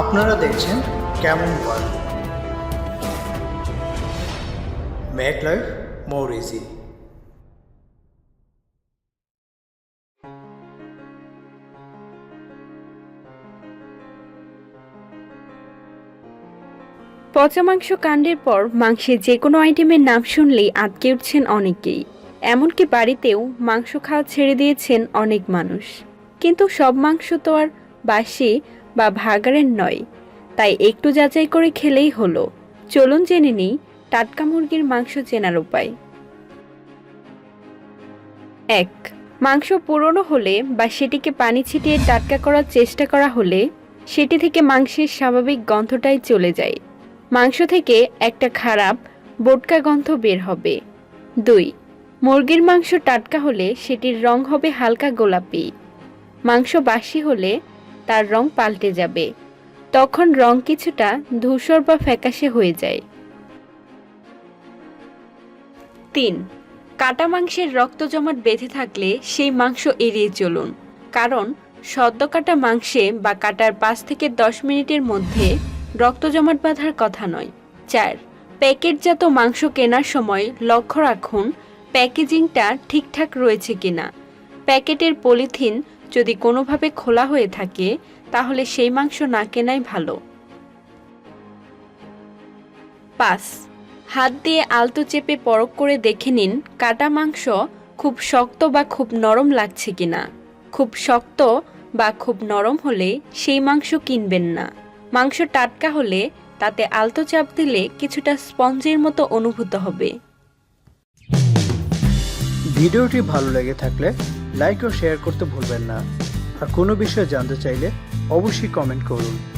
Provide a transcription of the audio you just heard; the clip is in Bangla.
আপনারা দেখছেন কেমন world make life more easy পচা মাংস কাণ্ডের পর মাংসের যে কোনো আইটেমের নাম শুনলেই আটকে উঠছেন অনেকেই। এমনকি বাড়িতেও মাংস খাওয়া ছেড়ে দিয়েছেন অনেক মানুষ। কিন্তু সব মাংস তো আর বাসি বা ভাগাড়ের নয়। তাই একটু যাচাই করে খেলেই হলো। চলুন জেনে নিই টাটকা মুরগির মাংস চেনার উপায়। এক, মাংস পুরনো হলে বা সেটিকে পানি ছিটিয়ে টাটকা করার চেষ্টা করা হলে সেটি থেকে মাংসের স্বাভাবিক গন্ধটাই চলে যায়। মাংস থেকে একটা খারাপ, বোটকা গন্ধ বের হবে। দুই, মুরগির মাংস টাটকা হলে সেটির রং হবে হালকা গোলাপি। মাংস বাসি হলে তার রং পাল্টে যাবে। তখন রং কিছুটা ধূসর বা ফ্যাকাশে হয়ে যায়। তিন, কাটা মাংসের রক্ত জমাট বেঁধে থাকলে সেই মাংস এড়িয়ে চলুন। কারণ, সদ্য কাটা মাংসে বা কাটার পাঁচ থেকে দশ মিনিটের মধ্যে রক্ত জমাট বাঁধার কথা নয়। চার, প্যাকেটজাত মাংস কেনার সময় লক্ষ্য রাখুন, প্যাকেজিংটা ঠিকঠাক রয়েছে কিনা। প্যাকেটের পলিথিন যদি কোনোভাবে খোলা হয়ে থাকে, তাহলে সেই মাংস না কেনাই ভালো। পাঁচ, হাত দিয়ে আলতো চেপে পরক করে দেখে নিন কাটা মাংস খুব শক্ত বা খুব নরম লাগছে কিনা। খুব শক্ত বা খুব নরম হলে সেই মাংস কিনবেন না। মাংস টাটকা হলে তাতে আলতো চাপ দিলে কিছুটা স্পঞ্জের মতো অনুভূত হবে। ভিডিওটি ভালো লেগে থাকলে লাইক ও শেয়ার করতে ভুলবেন না। আর কোনো বিষয়ে জানতে চাইলে অবশ্যই কমেন্ট করুন।